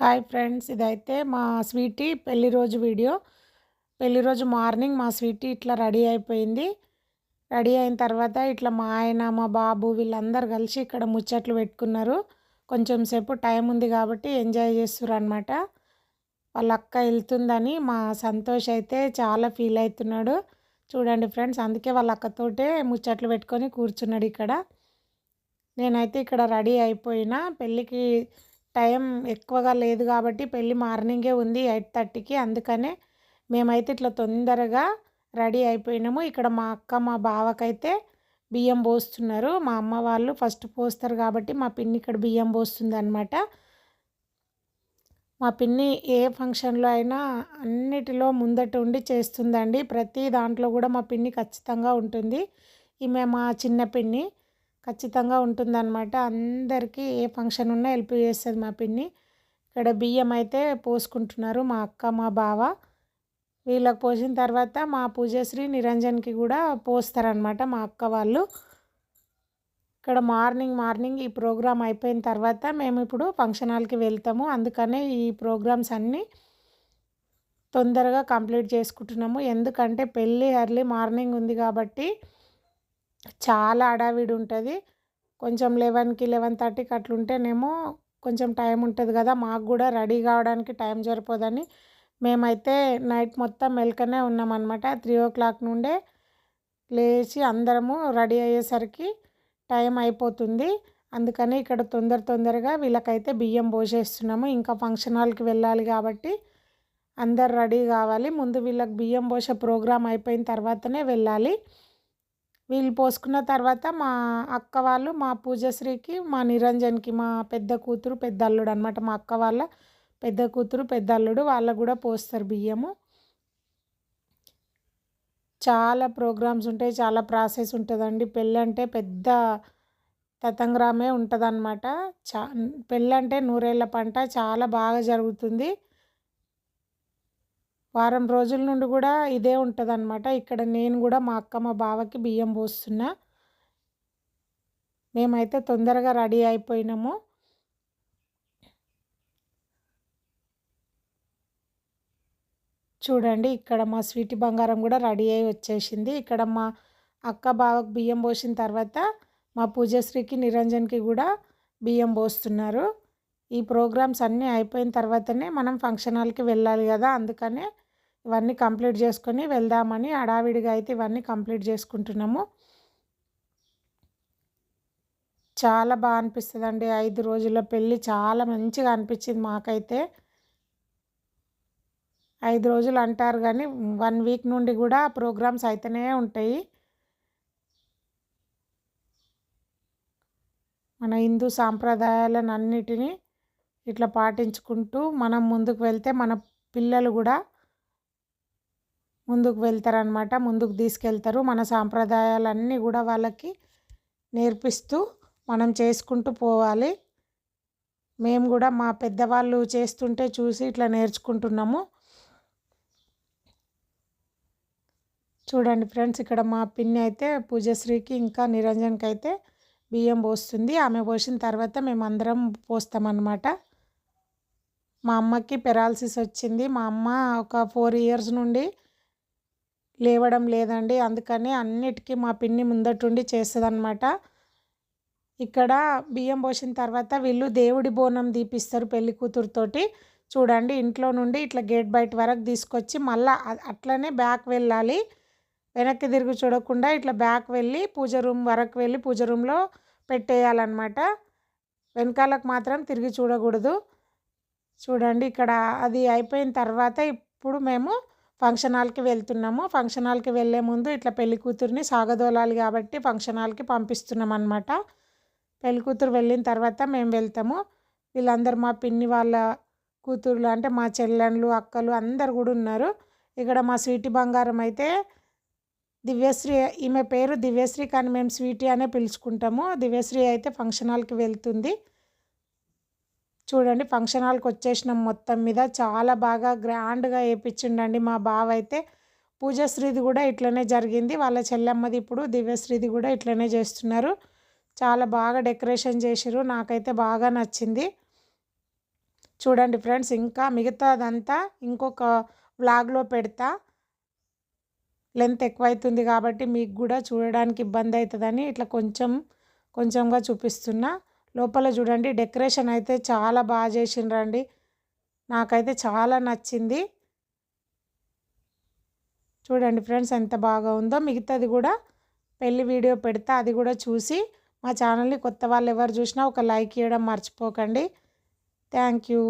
Hi friends ఇదైతే మా Sweety పెళ్ళి రోజు వీడియో. పెళ్ళి రోజు మార్నింగ్ మా స్వీటీ ఇట్లా రెడీ అయిపోయింది. రెడీ అయిన తర్వాత ఇట్లా మా ఆయన మా బాబు వీళ్ళందరూ కలిసి ఇక్కడ ముచ్చట్లు పెట్టుకున్నారు. కొంచెం సేపు టైం ఉంది కాబట్టి ఎంజాయ్ చేస్తున్నారు అనమాట వాళ్ళ అక్క వెళ్తుందని మా సంతోష్ అయితే చాలా ఫీల్ అవుతున్నాడు. చూడండి ఫ్రెండ్స్ అందుకే వాళ్ళ అక్కతోటే ముచ్చట్లు పెట్టుకొని కూర్చున్నాడు ఇక్కడ. నేనైతే ఇక్కడ రెడీ అయిపోయినా పెళ్ళికి టైం ఎక్కువగా లేదు కాబట్టి పెళ్ళి మార్నింగే ఉంది ఎయిట్ థర్టీకి. అందుకనే మేమైతే ఇట్లా తొందరగా రెడీ అయిపోయినాము. ఇక్కడ మా అక్క మా బావకైతే బియ్యం పోస్తున్నారు. మా అమ్మ వాళ్ళు ఫస్ట్ పోస్తారు కాబట్టి మా పిన్ని ఇక్కడ బియ్యం పోస్తుంది అనమాట మా పిన్ని ఏ ఫంక్షన్లో అయినా అన్నిటిలో ముందట ఉండి చేస్తుందండి. ప్రతి దాంట్లో కూడా మా పిన్ని ఖచ్చితంగా ఉంటుంది. ఈమె మా చిన్న పిన్ని. ఖచ్చితంగా ఉంటుందన్నమాట. అందరికీ ఏ ఫంక్షన్ ఉన్నా హెల్ప్ చేస్తుంది మా పిన్ని. ఇక్కడ బియ్యం అయితే పోసుకుంటున్నారు మా అక్క మా బావ. వీళ్ళకి పోసిన తర్వాత మా పూజశ్రీ నిరంజన్కి కూడా పోస్తారనమాట మా అక్క వాళ్ళు. ఇక్కడ మార్నింగ్ మార్నింగ్ ఈ ప్రోగ్రాం అయిపోయిన తర్వాత మేము ఇప్పుడు ఫంక్షన్ హాల్కి వెళ్తాము. అందుకనే ఈ ప్రోగ్రామ్స్ అన్నీ తొందరగా కంప్లీట్ చేసుకుంటున్నాము. ఎందుకంటే పెళ్ళి ఎర్లీ మార్నింగ్ ఉంది కాబట్టి చాలా అడావిడి ఉంటుంది. కొంచెం లెవెన్కి లెవెన్ థర్టీకి అట్లుంటేనేమో కొంచెం టైం ఉంటుంది కదా మాకు కూడా రెడీ కావడానికి టైం సరిపోదని. మేమైతే నైట్ మొత్తం మెల్కనే ఉన్నామన్నమాట. త్రీ ఓ క్లాక్ నుండే లేచి అందరము రెడీ అయ్యేసరికి టైం అయిపోతుంది. అందుకని ఇక్కడ తొందర తొందరగా వీళ్ళకైతే బియ్యం పోసేస్తున్నాము. ఇంకా ఫంక్షన్ హాల్కి వెళ్ళాలి కాబట్టి అందరు రెడీ కావాలి. ముందు వీళ్ళకి బియ్యం పోసే ప్రోగ్రాం అయిపోయిన తర్వాతనే వెళ్ళాలి. వీళ్ళు పోసుకున్న తర్వాత మా అక్క వాళ్ళు మా పూజశ్రీకి మా నిరంజన్కి మా పెద్ద కూతురు పెద్ద అల్లుడు అనమాట మా అక్క వాళ్ళ పెద్ద కూతురు పెద్ద అల్లుడు వాళ్ళకు కూడా పోస్తారు బియ్యము. చాలా ప్రోగ్రామ్స్ ఉంటాయి చాలా ప్రాసెస్ ఉంటుందండి. పెళ్ళి అంటే పెద్ద తతంగ్రామే ఉంటుందన్నమాట. చా పెళ్ళంటే నూరేళ్ళ పంట చాలా బాగా జరుగుతుంది. వారం రోజుల నుండి కూడా ఇదే ఉంటుంది అనమాట ఇక్కడ నేను కూడా మా అక్క మా బావకి బియ్యం పోస్తున్నా. మేమైతే తొందరగా రెడీ అయిపోయినాము. చూడండి ఇక్కడ మా స్వీట్ బంగారం కూడా రెడీ అయి వచ్చేసింది. ఇక్కడ మా అక్క బావకు బియ్యం పోసిన తర్వాత మా పూజశ్రీకి నిరంజన్కి కూడా బియ్యం పోస్తున్నారు. ఈ ప్రోగ్రామ్స్ అన్నీ అయిపోయిన తర్వాతనే మనం ఫంక్షన్ హాల్కి వెళ్ళాలి కదా అందుకనే ఇవన్నీ కంప్లీట్ చేసుకొని వెళ్దామని హడావిడిగా అయితే ఇవన్నీ కంప్లీట్ చేసుకుంటున్నాము. చాలా బాగా అనిపిస్తుంది అండి ఐదు రోజుల పెళ్ళి చాలా మంచిగా అనిపించింది మాకైతే. ఐదు రోజులు అంటారు కానీ వన్ వీక్ నుండి కూడా ప్రోగ్రామ్స్ అయితేనే ఉంటాయి. మన హిందూ సాంప్రదాయాలను అన్నిటినీ ఇట్లా పాటించుకుంటూ మనం ముందుకు వెళ్తే మన పిల్లలు కూడా ముందుకు వెళ్తారనమాట ముందుకు తీసుకెళ్తారు. మన సాంప్రదాయాలన్నీ కూడా వాళ్ళకి నేర్పిస్తూ మనం చేసుకుంటూ పోవాలి. మేము కూడా మా పెద్దవాళ్ళు చేస్తుంటే చూసి ఇట్లా నేర్చుకుంటున్నాము. చూడండి ఫ్రెండ్స్ ఇక్కడ మా పిన్ని అయితే పూజశ్రీకి ఇంకా నిరంజన్కి అయితే బియ్యం పోస్తుంది. ఆమె పోసిన తర్వాత మేము అందరం పోస్తామన్నమాట. మా అమ్మకి పెరాలసిస్ వచ్చింది. మా అమ్మ ఒక ఫోర్ ఇయర్స్ నుండి లేవడం లేదండి. అందుకని అన్నిటికీ మా పిన్ని ముందటుండి చేస్తుందన్నమాట. ఇక్కడ బియ్యం పోసిన తర్వాత వీళ్ళు దేవుడి బోనం దీపిస్తారు పెళ్ళి కూతురుతోటి. చూడండి ఇంట్లో నుండి ఇట్లా గేట్ బయట వరకు తీసుకొచ్చి మళ్ళీ అట్లనే బ్యాక్ వెళ్ళాలి. వెనక్కి తిరిగి చూడకుండా ఇట్లా బ్యాక్ వెళ్ళి పూజ రూమ్ వరకు వెళ్ళి పూజ రూమ్లో పెట్టేయాలన్నమాట. వెనకాలకు మాత్రం తిరిగి చూడకూడదు. చూడండి ఇక్కడ అది అయిపోయిన తర్వాత ఇప్పుడు మేము ఫంక్షన్ హాల్కి వెళ్తున్నాము. ఫంక్షన్ హాల్కి వెళ్ళే ముందు ఇట్లా పెళ్ళి కూతుర్ని సాగదోలాలి కాబట్టి ఫంక్షన్ హాల్కి పంపిస్తున్నాం అనమాట పెళ్ళి కూతురు వెళ్ళిన తర్వాత మేము వెళ్తాము. వీళ్ళందరూ మా పిన్ని వాళ్ళ కూతుర్లు అంటే మా చెల్లెళ్ళు అక్కలు అందరు కూడా ఉన్నారు. ఇక్కడ మా స్వీటి బంగారం అయితే దివ్యశ్రీ ఈమె పేరు దివ్యశ్రీ కానీ మేము స్వీటీ అనే పిలుచుకుంటాము. దివ్యశ్రీ అయితే ఫంక్షన్ హాల్కి వెళ్తుంది. చూడండి ఫంక్షన్ హాల్కి వచ్చేసినాం మొత్తం మీద. చాలా బాగా గ్రాండ్గా వేయించిండండి మా బావ అయితే పూజశ్రీది కూడా ఇట్లనే జరిగింది. వాళ్ళ చెల్లెమ్మది ఇప్పుడు దివ్యశ్రీది కూడా ఇట్లనే చేస్తున్నారు. చాలా బాగా డెకరేషన్ చేసారు నాకైతే బాగా నచ్చింది. చూడండి ఫ్రెండ్స్ ఇంకా మిగతాదంతా ఇంకొక వ్లాగ్లో పెడతా. లెంత్ ఎక్కువైతుంది కాబట్టి మీకు కూడా చూడడానికి ఇబ్బంది అవుతుందని ఇట్లా కొంచెం కొంచెంగా చూపిస్తున్నా. లోపల చూడండి డెకరేషన్ అయితే చాలా బాగా చేసిండ్రండి. నాకైతే చాలా నచ్చింది. చూడండి ఫ్రెండ్స్ ఎంత బాగా ఉందో. మిగతాది కూడా పెళ్ళి వీడియో పెడతా అది కూడా చూసి మా ఛానల్ని కొత్త వాళ్ళు ఎవరు చూసినా ఒక లైక్ ఇవ్వడం మర్చిపోకండి. Thank you.